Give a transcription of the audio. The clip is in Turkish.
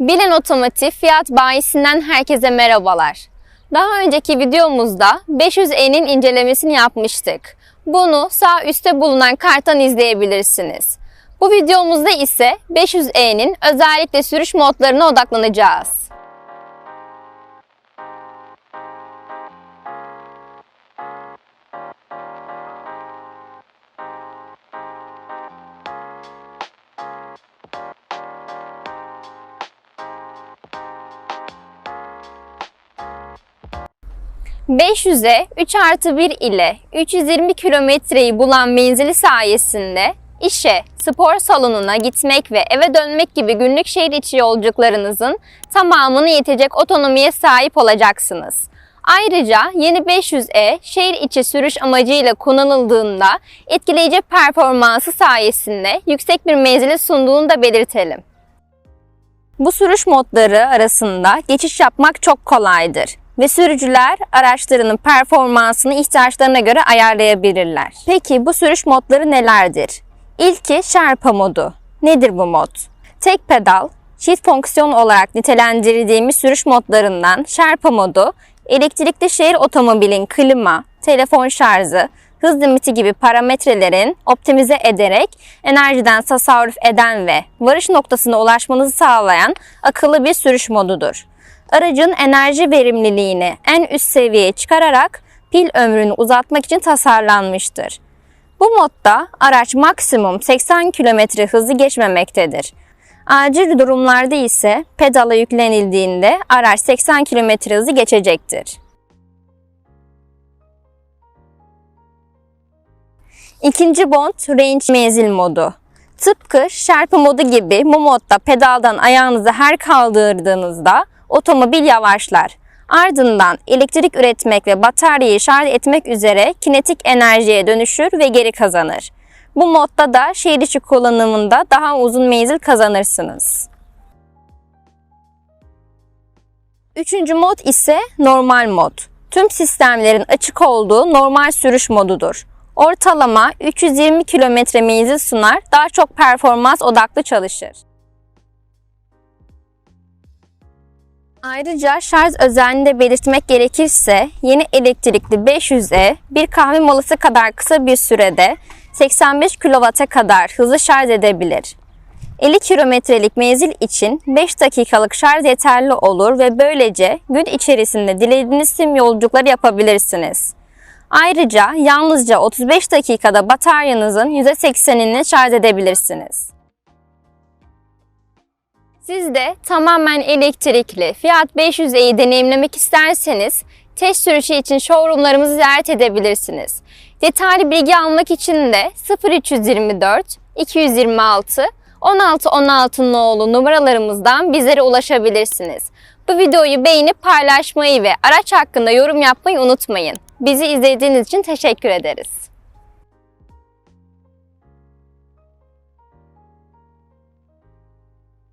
Bilen Otomotiv Fiyat Bayisi'nden herkese merhabalar. Daha önceki videomuzda 500E'nin incelemesini yapmıştık. Bunu sağ üstte bulunan karttan izleyebilirsiniz. Bu videomuzda ise 500E'nin özellikle sürüş modlarına odaklanacağız. ...500'e 3 artı 1 ile 320 kilometreyi bulan menzili sayesinde işe, spor salonuna gitmek ve eve dönmek gibi günlük şehir içi yolculuklarınızın tamamını yetecek otonomiye sahip olacaksınız. Ayrıca yeni 500E şehir içi sürüş amacıyla kullanıldığında etkileyici performansı sayesinde yüksek bir menzili sunduğunu da belirtelim. Bu sürüş modları arasında geçiş yapmak çok kolaydır ve sürücüler araçlarının performansını ihtiyaçlarına göre ayarlayabilirler. Peki bu sürüş modları nelerdir? İlki Sherpa modu. Nedir bu mod? Tek pedal, çift fonksiyon olarak nitelendirdiğimiz sürüş modlarından Sherpa modu, elektrikli şehir otomobilin klima, telefon şarjı, hız limiti gibi parametrelerin optimize ederek enerjiden tasarruf eden ve varış noktasına ulaşmanızı sağlayan akıllı bir sürüş modudur. Aracın enerji verimliliğini en üst seviyeye çıkararak pil ömrünü uzatmak için tasarlanmıştır. Bu modda araç maksimum 80 km hızı geçmemektedir. Acil durumlarda ise pedala yüklenildiğinde araç 80 km hızı geçecektir. İkinci mod Range Menzil modu. Tıpkı Sherpa modu gibi bu modda pedaldan ayağınızı her kaldırdığınızda otomobil yavaşlar. Ardından elektrik üretmek ve bataryayı şarj etmek üzere kinetik enerjiye dönüşür ve geri kazanır. Bu modda da şehir içi kullanımında daha uzun menzil kazanırsınız. Üçüncü mod ise normal mod. Tüm sistemlerin açık olduğu normal sürüş modudur. Ortalama 320 km menzil sunar, daha çok performans odaklı çalışır. Ayrıca şarj özelliğini de belirtmek gerekirse yeni elektrikli 500'e bir kahve molası kadar kısa bir sürede 85 kW'a kadar hızlı şarj edebilir. 50 kilometrelik menzil için 5 dakikalık şarj yeterli olur ve böylece gün içerisinde dilediğiniz tüm yolculukları yapabilirsiniz. Ayrıca yalnızca 35 dakikada bataryanızın %80'ini şarj edebilirsiniz. Siz de tamamen elektrikli Fiat 500e'yi deneyimlemek isterseniz test sürüşü için showroomlarımızı ziyaret edebilirsiniz. Detaylı bilgi almak için de 0324 226 16 16 nolu numaralarımızdan bizlere ulaşabilirsiniz. Bu videoyu beğenip paylaşmayı ve araç hakkında yorum yapmayı unutmayın. Bizi izlediğiniz için teşekkür ederiz.